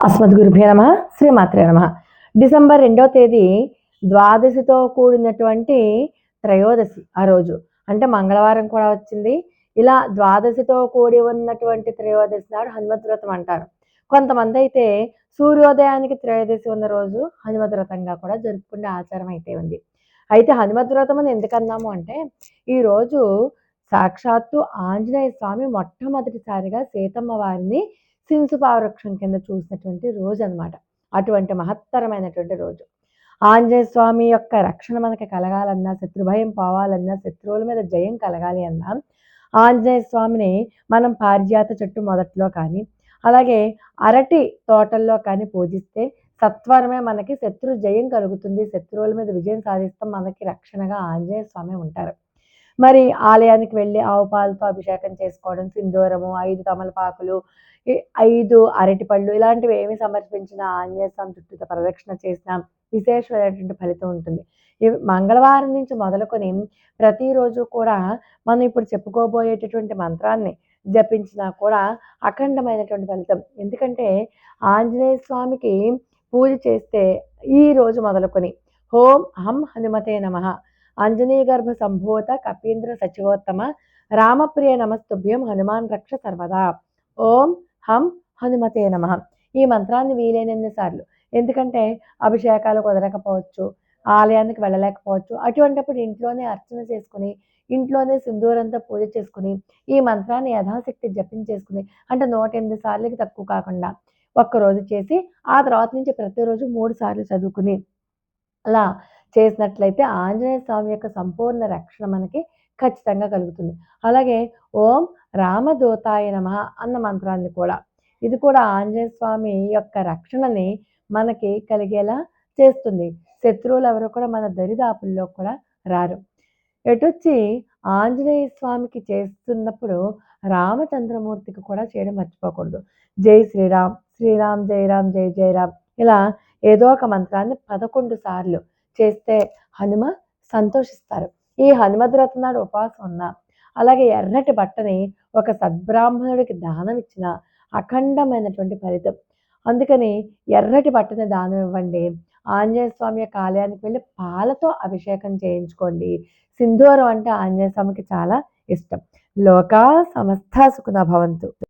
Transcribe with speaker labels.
Speaker 1: అస్మద్గురుభ్యో నమ శ్రీమాత్రే నమ. డిసెంబర్ రెండవ తేదీ ద్వాదశితో కూడినటువంటి త్రయోదశి ఆ రోజు. అంటే మంగళవారం కూడా వచ్చింది. ఇలా ద్వాదశితో కూడి ఉన్నటువంటి త్రయోదశి నాడు హనుమత్ వ్రతం అంటారు. కొంతమంది అయితే సూర్యోదయానికి త్రయోదశి ఉన్న రోజు హనుమత్ వ్రతంగా కూడా జరుపుకునే ఆచారం అయితే ఉంది. అయితే హనుమత్ వ్రతం అని ఎందుకన్నాము అంటే ఈరోజు సాక్షాత్తు ఆంజనేయ స్వామి మొట్టమొదటిసారిగా సీతమ్మ వారిని సింసుపావృక్షం కింద చూసినటువంటి రోజు అనమాట అటువంటి మహత్తరమైనటువంటి రోజు. ఆంజనేయ స్వామి యొక్క రక్షణ మనకి కలగాలన్నా శత్రుభయం పోవాలన్నా శత్రువుల మీద జయం కలగాలి అన్నా ఆంజనేయ స్వామిని మనం పారిజాత చెట్టు మొదట్లో కానీ అలాగే అరటి తోటల్లో కానీ పూజిస్తే సత్వరమే మనకి శత్రు జయం కలుగుతుంది. శత్రువుల మీద విజయం సాధిస్తాం. మనకి రక్షణగా ఆంజనేయ స్వామి ఉంటారు. మరి ఆలయానికి వెళ్ళి ఆవు పాలతో అభిషేకం చేసుకోవడం సింధూరము ఐదు తమలపాకులు ఐదు అరటిపళ్ళు ఇలాంటివి ఏమి సమర్పించిన ఆంజనేయ స్వామి చుట్టూ ప్రదక్షిణ చేసిన విశేషమైనటువంటి ఫలితం ఉంటుంది. మంగళవారం నుంచి మొదలుకొని ప్రతిరోజు కూడా మనం ఇప్పుడు చెప్పుకోబోయేటటువంటి మంత్రాన్ని జపించినా కూడా అఖండమైనటువంటి ఫలితం. ఎందుకంటే ఆంజనేయ స్వామికి పూజ చేస్తే ఈ రోజు మొదలుకొని హోం హం హనుమతే నమ ఆంజనేయ గర్భ సంభూత కపీంద్ర సచివోత్తమ రామప్రియ నమస్తుభ్యం హనుమాన్ రక్ష సర్వదా. ఓం హం హనుమతే నమ. ఈ మంత్రాన్ని వీలైనన్ని సార్లు. ఎందుకంటే అభిషేకాలు కుదరకపోవచ్చు ఆలయానికి వెళ్ళలేకపోవచ్చు అటువంటిప్పుడు ఇంట్లోనే అర్చన చేసుకుని ఇంట్లోనే సింధూరంతో పూజ చేసుకుని ఈ మంత్రాన్ని యథాశక్తి జపించేసుకుని అంటే నూట ఎనిమిది సార్లకి తక్కువ కాకుండా ఒక్కరోజు చేసి ఆ తర్వాత నుంచి ప్రతిరోజు మూడు సార్లు చదువుకుని అలా చేసినట్లయితే ఆంజనేయ స్వామి యొక్క సంపూర్ణ రక్షణ మనకి ఖచ్చితంగా కలుగుతుంది. అలాగే ఓం రామదూతాయ నమ అన్న మంత్రాన్ని కూడా. ఇది కూడా ఆంజనేయ స్వామి యొక్క రక్షణని మనకి కలిగేలా చేస్తుంది. శత్రువులు ఎవరు కూడా మన దరిదాపుల్లో కూడా రారు. ఎటొచ్చి ఆంజనేయ స్వామికి చేస్తున్నప్పుడు రామచంద్రమూర్తికి కూడా చేయడం మర్చిపోకూడదు. జై శ్రీరామ్ శ్రీరామ్ జై రామ్ జై జై రామ్ ఇలా ఏదో ఒక మంత్రాన్ని పదకొండు సార్లు చేస్తే హనుమ సంతోషిస్తారు. ఈ హనుమద్రత రత్నాడు ఉపవాసం ఉన్నా అలాగే ఎర్రటి బట్టని ఒక సద్బ్రాహ్మణుడికి దానం ఇచ్చిన అఖండమైనటువంటి ఫలితం. అందుకని ఎర్రటి బట్టని దానం ఇవ్వండి. ఆంజనేయ స్వామి యొక్క ఆలయానికి వెళ్ళి పాలతో అభిషేకం చేయించుకోండి. సింధూరం అంటే ఆంజనేయ స్వామికి చాలా ఇష్టం. లోకా సమస్త సుఖన భవంతు.